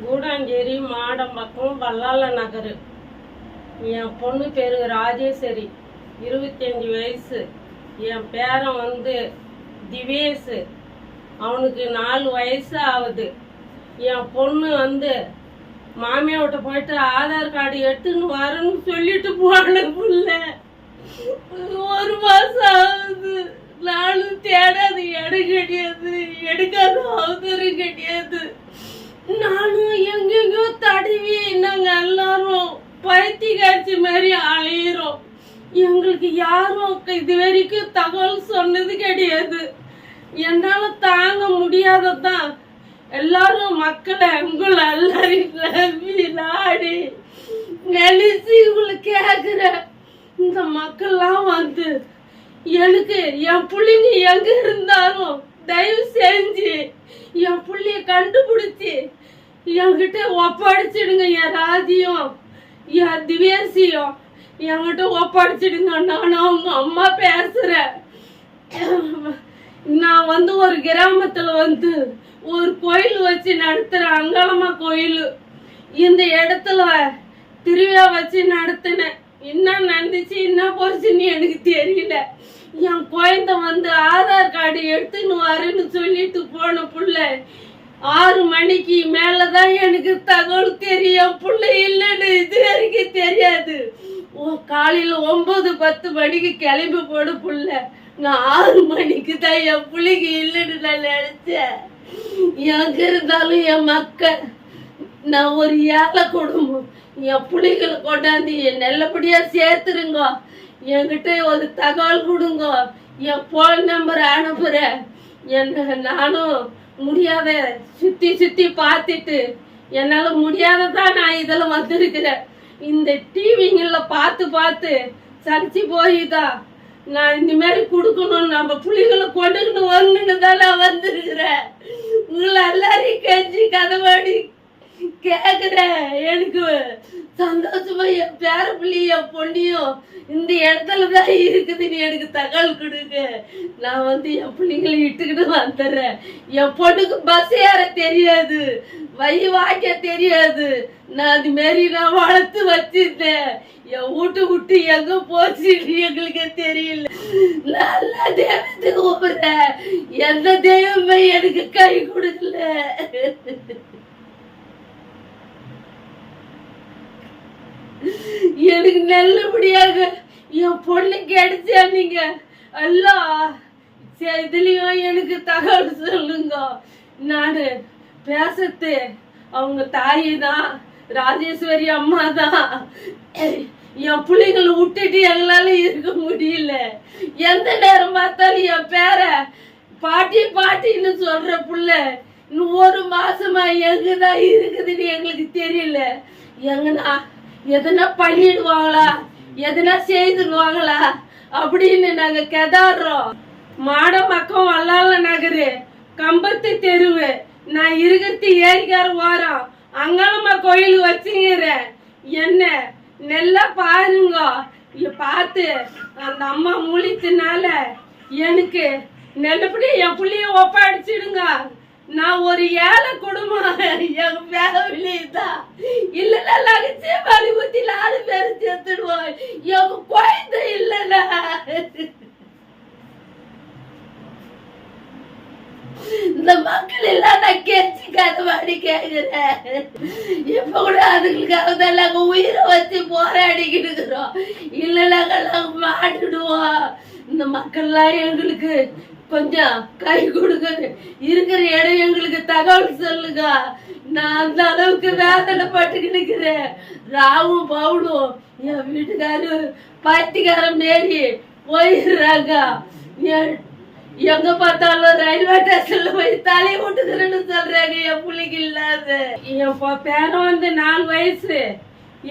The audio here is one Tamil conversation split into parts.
கூடாஞ்சேரி மாடம்பக்கம் வல்லால நகர். என் பொண்ணு பேர் ராஜேஸ்வரி. இருபத்தஞ்சி வயசு. என் பேரன் வந்து திவேஷ் அவனுக்கு நாலு வயசு ஆகுது. என் பொண்ணு வந்து மாமியாவிட்ட போயிட்டு ஆதார் கார்டு எடுத்துன்னு வரேன்னு சொல்லிட்டு போன புள்ள. ஒரு மாசம் ஆகுது. நானும் தேடாது இடம் கிடையாது எடுக்காத அவசரம் கிடையாது நாலு எல்லாரும் காய்ச்சி மாதிரி அலையிறோம். எங்களுக்கு யாரும் இது வரைக்கும் தகவல் சொன்னது கிடையாது. என்னால தாங்க முடியாததான். எல்லாரும் மக்களை உங்களை எல்லாரையும் நம்பி நாடி நெலிச்சு உங்களை கேக்குற. இந்த மக்கள்லாம் வந்து எனக்கு என் பிள்ளைங்க எங்க இருந்தாலும் தயவு செஞ்சு என் பிள்ளைய கண்டுபிடிச்சி என்கிட்ட ஒப்படைச்சிடுங்க என் ராஜ்யம். என் திவ்யசியம் என்கிட்ட ஒப்படைச்சிடுங்க நான் அவங்க அம்மா பேசுறேன் நான் வந்து ஒரு கிராமத்துல வந்து ஒரு கோயில் வச்சு நடத்துறேன் அங்காளம்மா கோயில் இந்த இடத்துல திருவிழா வச்சு நடத்தினேன் என்ன நடந்துச்சு என்ன போச்சுன்னு எனக்கு தெரியல என் குழந்தை வந்து ஆதார் கார்டு எடுத்துன்னு வரேன்னு சொல்லிட்டு போன புள்ள ஆறு மணிக்கு மேலதான் எனக்கு தகவல் தெரியும். புள்ள இல்லைன்னு இது வரைக்கும் தெரியாது. ஓ காலையில ஒன்பது பத்து மணிக்கு கிளம்பி போடு புள்ள. நான் ஆறு மணிக்கு தான் என் பிள்ளைக்கு இல்லைன்னு நான் நினைச்சேன். எங்க இருந்தாலும் என் மக்கள் நான் ஒரு ஏழை குடும்பம். என் பிள்ளைகளை கொண்டாந்து என் நல்லபடியா சேர்த்துருங்க. என்கிட்ட ஒரு தகவல் கொடுங்க. என் போன் நம்பர் அனுப்புறேன். என்ன நானும் முடியாத சுத்தி சுத்தி பார்த்துட்டு என்னால முடியாததான் நான் இதுல வந்திருக்கிறேன். இந்த டிவிங்கள பார்த்து பார்த்து சலிச்சு போயிதான் நான் இந்த மாதிரி கொடுக்கணும் நம்ம புள்ளிகளை கொண்டுக்கிட்டு வரணுன்னு தான் நான் வந்திருக்கிறேன். உங்களை எல்லாரையும் கெஞ்சி கதவாடி கேக்குறேன் எனக்கு சந்தோஷமா என் பேர பிள்ளை என் பொண்ணியும் இந்த இடத்துல தான் இருக்குதுன்னு எனக்கு தகவல் கொடுங்க. நான் வந்து என் பிள்ளைங்களை இட்டுக்கிட்டு வந்துடுறேன். என் பொண்ணுக்கு பஸ் ஏற தெரியாது. வை வாய்க்க தெரியாது. நான் அது மாரி நான் வளர்த்து வச்சிருந்தேன். என் வீட்டு விட்டு எங்க போச்சுன்னு எங்களுக்கு தெரியல. நல்லா தெய்வத்துக்கு கூப்பிடுறேன். எந்த தெய்வமே எனக்கு கை கொடுக்கல. எனக்கு நல்லபடியாக என் பொண்ணு கிடைச்சா நீங்க எல்லாம் சரி, இதுலயும் எனக்கு தகவல் சொல்லுங்க. நானு பேசத்து அவங்க தாய் தான் ராஜேஸ்வரி அம்மா தான் என் பிள்ளைங்களை விட்டுட்டு எங்களால இருக்க முடியல. எந்த நேரம் பார்த்தாலும் என் பேர பாட்டி பாட்டின்னு சொல்ற புள்ள இன்னும் ஒரு மாசமா எங்கதான் இருக்குதுன்னு எங்களுக்கு தெரியல. எங்கன்னா எதனா பண்ணிடுவாங்களா? எதனா செய்துடுவாங்களா? அப்படின்னு நாங்க கெதாடுறோம் மாட மக்கம் வல்லால நகரு கம்பத்து தெருவு. நான் இருக்கிறது ஏரிக்கார ஓரம் அங்காளம்மா கோயில் வச்சுங்கிறேன் என்ன? நல்லா பாருங்க. பார்த்து அந்த அம்மா மூலித்தனால எனக்கு நல்லபடி என் பிள்ளைய ஒப்படைச்சிடுங்க. நான் ஒரு ஏழை குடும்பம். எங்க ஃபேமிலி தான். இல்லைன்னா நாங்கள் சீமாளி நாலு பேர் சேர்த்துடுவோம் எங்க குழந்தை இல்லைண்ணா இந்த மக்கள் எல்லாம் நான் கெஞ்சி கதவாடி கேட்கிறேன் இப்ப கூட அதுங்களுக்காக தான் நாங்க உயிரை வச்சு போராடிக்கிட்டு இருக்கிறோம் இல்லைன்னா நாங்க மாட்டிடுவோம். இந்த மக்கள்லாம் எங்களுக்கு கொஞ்சம் கை கொடுங்க. இருக்கிற இடம் எங்களுக்கு தகவல் சொல்லுங்க. நான் அந்த அளவுக்கு வேதனை பட்டுக்கு இருக்கிறேன் ராவும் பவுலும் என் வீட்டுக்காரு பத்திக்காரன் மாரி போயிடுறாங்க. எங்க பார்த்தாலும் ரயில்வே ஸ்டேஷன்ல போய் தலை விட்டுக்கிறேன்னு சொல்றாங்க. என் பிள்ளைக்கு இல்லாத. என் பேரன் வந்து நாலு வயசு.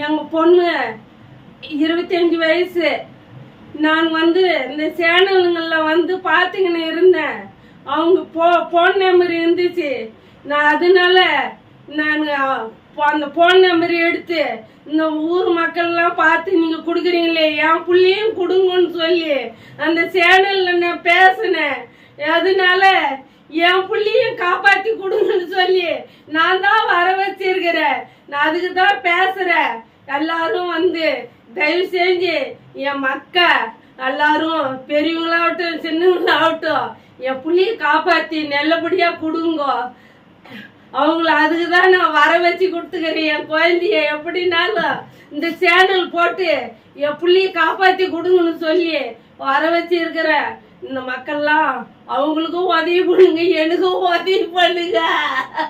எங்க பொண்ணு இருபத்தஞ்சு வயசு. நான் வந்து இந்த சேனலுங்களில் வந்து பார்த்துக்கின்னு இருந்தேன். அவங்க போ ஃபோன் நம்பர் இருந்துச்சு. நான் அதனால நான் அந்த ஃபோன் நம்பர் எடுத்து இந்த ஊர் மக்கள்லாம் பார்த்து நீங்கள் கொடுக்குறீங்களே என் பிள்ளையும் கொடுங்கன்னு சொல்லி அந்த சேனலில் நான் பேசினேன். அதனால என் பிள்ளையும் காப்பாத்தி கொடுங்கன்னு சொல்லி நான் தான் வர வச்சிருக்கிறேன். நான் அதுக்கு தான் பேசுறேன். எல்லாரும் வந்து தயவு செஞ்சு என் மக்க எல்லாரும் பெரியவங்களாகட்டும் சின்னவங்களாகட்டும் என் புள்ளைய காப்பாத்தி நல்லபடியா கொடுங்கோ. அவங்கள அதுக்கு தான் நான் வர வச்சு கொடுத்துக்கிறேன். என் குழந்தைய எப்படினாலும் இந்த சேனல் போட்டு என் புள்ளைய காப்பாத்தி கொடுங்கன்னு சொல்லி வர வச்சு இருக்கிறேன். இந்த மக்கள்லாம் அவங்களுக்கும் உதவி பண்ணுங்க எனக்கும் உதவி பண்ணுங்க.